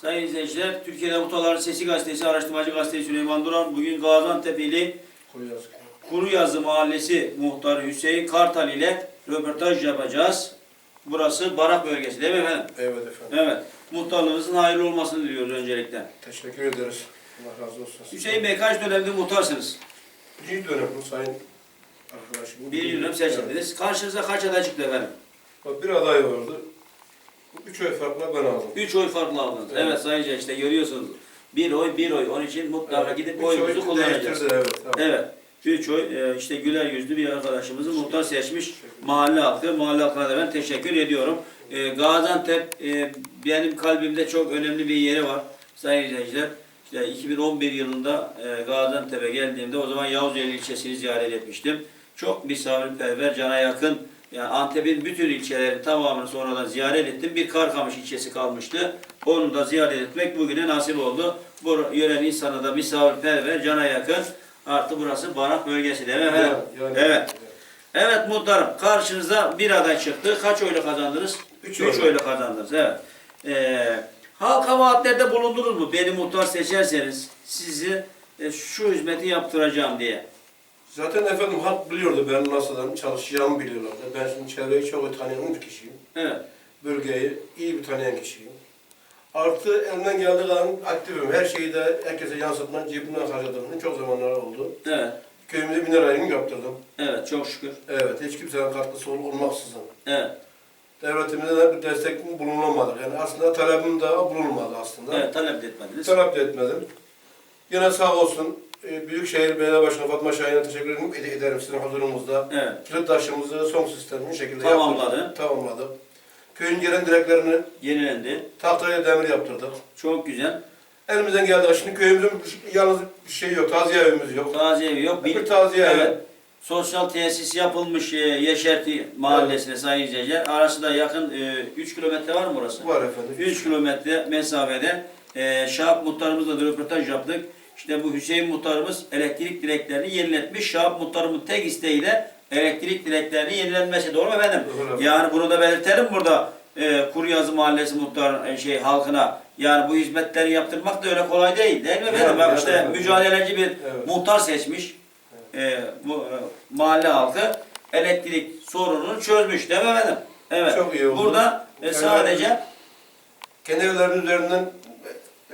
Sayın izleyiciler, Türkiye'de Mutaların Sesi Gazetesi, Araştırmacı Gazetesi Süleyman Duran, bugün Gaziantep ili Kuruyazı Mahallesi muhtarı Hüseyin Kartal ile röportaj yapacağız. Burası Barak bölgesi değil mi efendim? Evet efendim. Evet. Muhtarlığınızın hayırlı olmasını diliyoruz öncelikle. Teşekkür ederiz. Allah razı olsun. Hüseyin Bey kaç dönemdir muhtarsınız? Birinci dönem bu sayın arkadaşım. Birinci dönem seçildiniz. Karşınıza kaç aday çıktı efendim? Evet. Bir aday vardı. Üç oy farkla ben aldım. Üç oy farklı aldınız. Evet, Evet. Sayın işte görüyorsunuz. Bir oy, bir oy. Onun için mutlaka Evet. gidip Üç oyumuzu oy kullanacağız. Evet. tamam. Evet. Üç oy e, işte güler yüzlü bir arkadaşımızı muhtar seçmiş mahalle halkı. Mahalle halkına da ben teşekkür ediyorum. E, Gaziantep e, benim kalbimde çok önemli bir yeri var sayın izleyiciler. İşte 2011 yılında e, Gaziantep'e geldiğimde o zaman Yavuzeli ilçesini ziyaret etmiştim. Çok misafirperver, cana yakın. Yani Antep'in bütün ilçeleri tamamını sonradan ziyaret ettim. Bir Karkamış ilçesi kalmıştı. Onu da ziyaret etmek bugüne nasip oldu. Bu yören insana da misafirperver, cana yakın. Artı burası Barak bölgesi değil mi efendim? Yani- Evet. Evet muhtarım karşınıza bir aday çıktı. Kaç oyla kazandınız? Üç Üç oyla kazandınız. Evet. Ee, halka vaatlerde bulundunuz mu? Beni muhtar seçerseniz sizi e, şu hizmeti yaptıracağım diye. Zaten efendim halk biliyordu ben nasıl çalışacağımı biliyorlardı. Ben şimdi çevreyi çok iyi tanıyan bir kişiyim. Evet. Bölgeyi iyi bir tanıyan kişiyim. Artı elimden geldiği kadar aktifim. Her şeyi de herkese yansıtmak, cebimden harcadığım çok zamanlar oldu. Evet. Köyümüze mineralini yaptırdım. Evet. Çok şükür. Evet, hiç kimsenin katkısı ol- olmaksızın. Evet. Devletimize de bir destek bulunamadı. Yani aslında talebim daha bulunmadı aslında. Evet. Talep de etmediniz. Talep de etmedim. Yine sağ olsun Büyükşehir Belediye Başkanı Fatma Şahin'e teşekkür ederim, ed- ederim sizin huzurunuzda. Evet. Kilit taşımızı son sistemli şekilde Tamamladı. yaptırdık. Tamamladı. Köyün gelen direklerini Yenilendi. tahtaya demir yaptırdık. Çok güzel. Elimizden geldi. Şimdi köyümüzün yalnız bir şey yok, taziye evimiz yok. Taziye evi yok. Bir taziye evi. Evet. Sosyal tesis yapılmış e, Yeşerti mahallesine sayın izleyiciler. Arası da yakın 3 kilometre var mı burası? Var efendim. 3 kilometre mesafede e, Şahap muhtarımızla da röportaj yaptık. İşte bu Hüseyin muhtarımız elektrik direklerini yeniletmiş. Şahap muhtarımın tek isteği de elektrik direklerinin yenilenmesi. Doğru mu efendim? Doğru. Yani bunu da belirtelim burada. E, Kuruyazı Mahallesi muhtar e, şey halkına. Yani bu hizmetleri yaptırmak da öyle kolay değil. Değil mi efendim? Yani, Bak işte evet. mücadeleci bir Evet. muhtar seçmiş. E, bu e, mahalle halkı elektrik sorununu çözmüş değil mi efendim? Evet. Çok iyi oldu. Burada e, sadece Kendi evlerinin üzerinden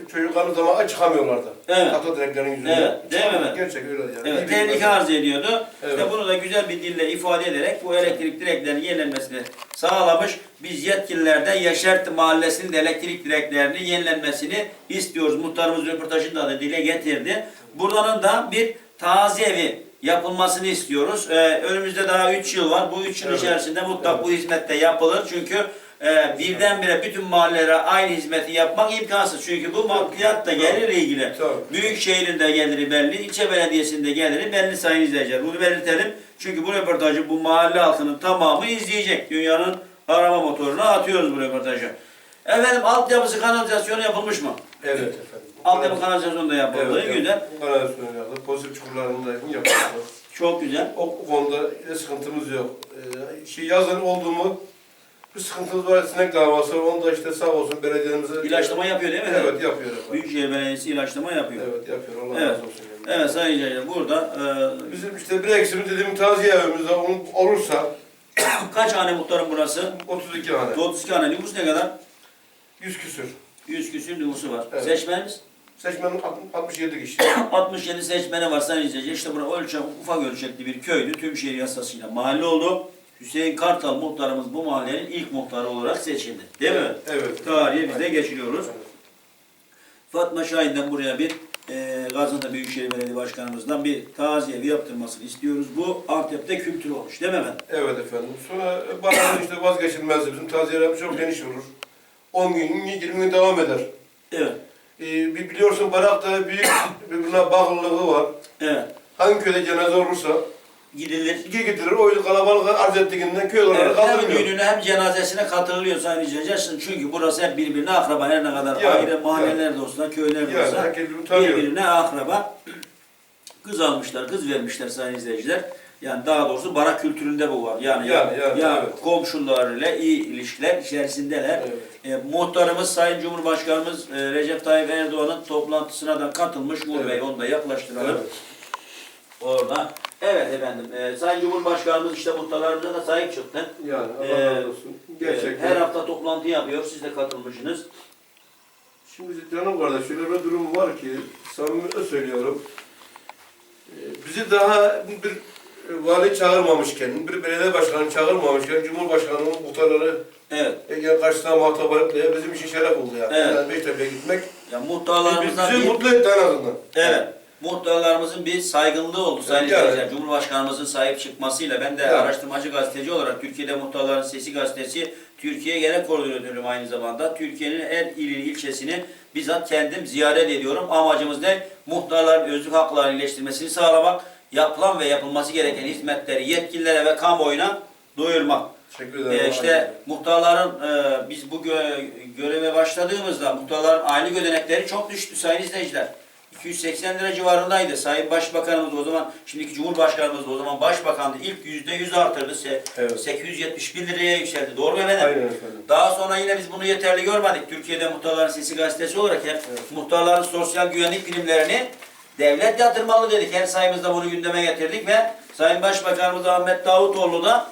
e, çocuklarımız zaman çıkamıyorlardı. Evet. Tahta direklerin yüzünden. Evet, değil mi Mehmet? Gerçek öyle yani. Evet, İyi tehlike arz ediyordu. Evet. İşte bunu da güzel bir dille ifade ederek bu elektrik direklerinin yenilenmesini sağlamış. Biz yetkililerden Yaşartı Mahallesi'nin de elektrik direklerinin yenilenmesini istiyoruz. Muhtarımız röportajında da dile getirdi. Buranın da bir taziye evi yapılmasını istiyoruz. Ee, önümüzde daha 3 yıl var. Bu 3 yıl Evet. içerisinde mutlaka Evet. bu hizmet de yapılır. Çünkü e, birdenbire bütün mahallelere aynı hizmeti yapmak imkansız. Çünkü bu maddiyat da gelirle ilgili. Tabii. Büyük şehrin de geliri belli, ilçe belediyesinde geliri belli sayın izleyiciler. Bunu belirtelim. Çünkü bu röportajı bu mahalle halkının tamamı izleyecek. Dünyanın arama motoruna atıyoruz bu röportajı. Efendim altyapısı kanalizasyonu yapılmış mı? Evet efendim. Altyapı kanalizasyonu da yapıldı. Evet, Güzel. Kanalizasyonu yaptık. Pozitif çukurlarını da yaptık. Çok güzel. O, o konuda sıkıntımız yok. Ee, şey yazın oldu mu bir sıkıntımız var. Sinek davası. Onu da işte sağ olsun belediyemize... İlaçlama yapıyor değil mi? Evet yapıyor efendim. Büyükşehir Belediyesi ilaçlama yapıyor. Evet yapıyor. Allah Evet. razı olsun. yani. Evet sayın izleyiciler burada e, Bizim işte bir eksimiz dediğim taziye evimizde onun olursa kaç hane muhtarın burası? 32 hane. 32 hane. Nüfus ne kadar? 100 küsür. 100 küsür nüfusu var. Evet. Seçmenimiz? Seçmenin 67 kişi. 67 seçmeni var sayın izleyiciler. İşte bura ölçek, ufak ölçekli bir köydü. Tüm şehir yasasıyla mahalle oldu. Hüseyin Kartal muhtarımız bu mahallenin ilk muhtarı olarak seçildi. Değil mi? Evet. Tarihe biz de geçiriyoruz. Fatma Şahin'den buraya bir e, Gaziantep Büyükşehir Belediye Başkanımızdan bir taziye evi yaptırmasını istiyoruz. Bu Antep'te kültür olmuş değil mi efendim? Evet efendim. Sonra bana işte vazgeçilmezdi. Bizim taziyelerimiz çok geniş olur. 10 gün, 20 gün devam eder. Evet. Ee, bir biliyorsun Barak'ta büyük birbirine bağlılığı var. Evet. Hangi köyde cenaze olursa Gidilir. iki getirir. O kalabalık arz ettiğinden köy olarak Evet, hem kaldırmıyor. düğününe hem cenazesine katılıyor sayın izleyiciler. Çünkü burası hep birbirine akraba. Her ne kadar Yani, aile mahalleler de olsa, köyler de Yani olsa herkes birbirini tanıyor. birbirine akraba. Kız almışlar, kız vermişler sayın izleyiciler. Yani daha doğrusu barak kültüründe bu var. Yani, Yani, yani, ya evet. komşularıyla iyi ilişkiler içerisindeler. Evet. E, muhtarımız Sayın Cumhurbaşkanımız e, Recep Tayyip Erdoğan'ın toplantısına da katılmış. Uğur Evet. Bey onu da yaklaştıralım. Evet. Orada. Evet efendim. E, Sayın Cumhurbaşkanımız işte muhtarlarımıza da sahip çıktı. Yani Allah Ee, razı olsun. Gerçekten. E, her hafta toplantı yapıyor. Siz de katılmışsınız. Şimdi canım kardeş şöyle bir durum var ki samimi söylüyorum. Ee, Bizi daha bir vali çağırmamışken, bir belediye başkanı çağırmamışken Cumhurbaşkanı'nın muhtarları Evet. Ege karşısına muhatap alıp da bizim için şeref oldu yani. Evet. Yani Beytepe'ye gitmek Ya bizi muhtarlarımızdan bir, mutlu etti en azından. evet. Muhtarlarımızın bir saygınlığı oldu Sayın Evet, yani. Cumhurbaşkanımızın sahip çıkmasıyla ben de Evet. araştırmacı gazeteci olarak Türkiye'de Muhtarların Sesi gazetesi Türkiye Genel Koordinatörüyüm aynı zamanda. Türkiye'nin her ilini, ilçesini bizzat kendim ziyaret ediyorum. Amacımız ne? Muhtarların özlük haklarını iyileştirmesini sağlamak, yapılan ve yapılması gereken hizmetleri yetkililere ve kamuoyuna duyurmak. Teşekkür ederim. Ee, işte muhtarların e, biz bu gö- göreve başladığımızda muhtarların aylık ödenekleri çok düştü sayın izleyiciler. 280 lira civarındaydı. Sayın Başbakanımız o zaman, şimdiki Cumhurbaşkanımız o zaman Başbakandı. İlk yüzde yüz artırdı. Se- Evet. 871 liraya yükseldi. Doğru mu efendim? Aynen efendim. Daha sonra yine biz bunu yeterli görmedik. Türkiye'de Muhtarların Sesi gazetesi olarak hep muhtarların sosyal güvenlik primlerini devlet yatırmalı dedik. Her sayımızda bunu gündeme getirdik ve Sayın Başbakanımız Ahmet Davutoğlu da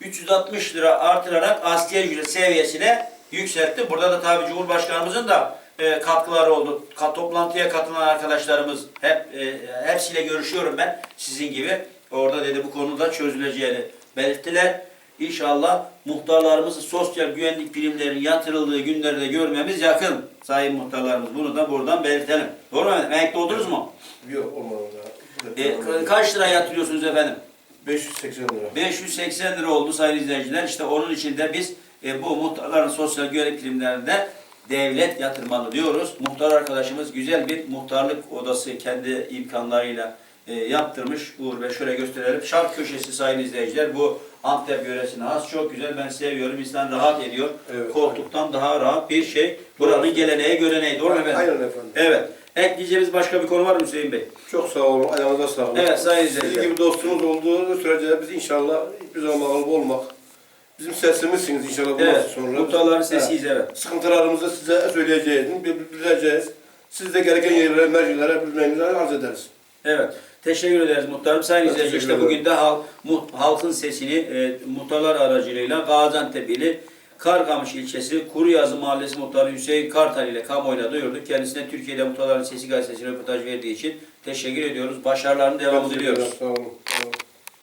360 lira artırarak asgari ücret seviyesine yükseltti. Burada da tabii Cumhurbaşkanımızın da e, katkıları oldu. Ka- toplantıya katılan arkadaşlarımız hep e, hepsiyle görüşüyorum ben sizin gibi. Orada dedi bu konuda çözüleceğini belirttiler. İnşallah muhtarlarımızın sosyal güvenlik primlerinin yatırıldığı günleri de görmemiz yakın. Sayın muhtarlarımız bunu da buradan belirtelim. Doğru mu efendim? Emekli oldunuz mu? Yok olmadı. E, ka- kaç lira yatırıyorsunuz efendim? 580 lira. 580 lira oldu sayın izleyiciler. İşte onun için de biz e, bu muhtarların sosyal güvenlik primlerinde devlet yatırmalı diyoruz. Muhtar arkadaşımız güzel bir muhtarlık odası kendi imkanlarıyla e, yaptırmış. Uğur Bey şöyle gösterelim. Şark köşesi sayın izleyiciler. Bu Antep yöresine has. Çok güzel. Ben seviyorum. İnsan rahat ediyor. Evet. Koltuktan daha rahat bir şey. Buranın geleneği göreneği. Doğru mu efendim? Aynen efendim. Evet. Ekleyeceğimiz başka bir konu var mı Hüseyin Bey? Çok sağ olun. Ayağınıza sağlık. Evet sayın Sizin izleyiciler. gibi dostumuz olduğu sürece biz inşallah hiçbir zaman olmak. Bizim sesimizsiniz inşallah bundan Evet. sonra. Muhtarların sesiyiz evet. Sıkıntılarımızı size söyleyeceğiz, bil- bileceğiz. Siz de gereken yerlere, mercilere bilmenizi arz ederiz. Evet. Teşekkür ederiz muhtarım. Sayın Ben izleyiciler işte bugün de halk, mu- halkın sesini e, muhtarlar aracılığıyla Gaziantep ili Karkamış ilçesi Kuruyazı Mahallesi muhtarı Hüseyin Kartal ile kamuoyuna duyurduk. Kendisine Türkiye'de Muhtarların Sesi gazetesine röportaj verdiği için teşekkür ediyoruz. Başarılarının devamını diliyoruz. Sağ olun. Sağ olun.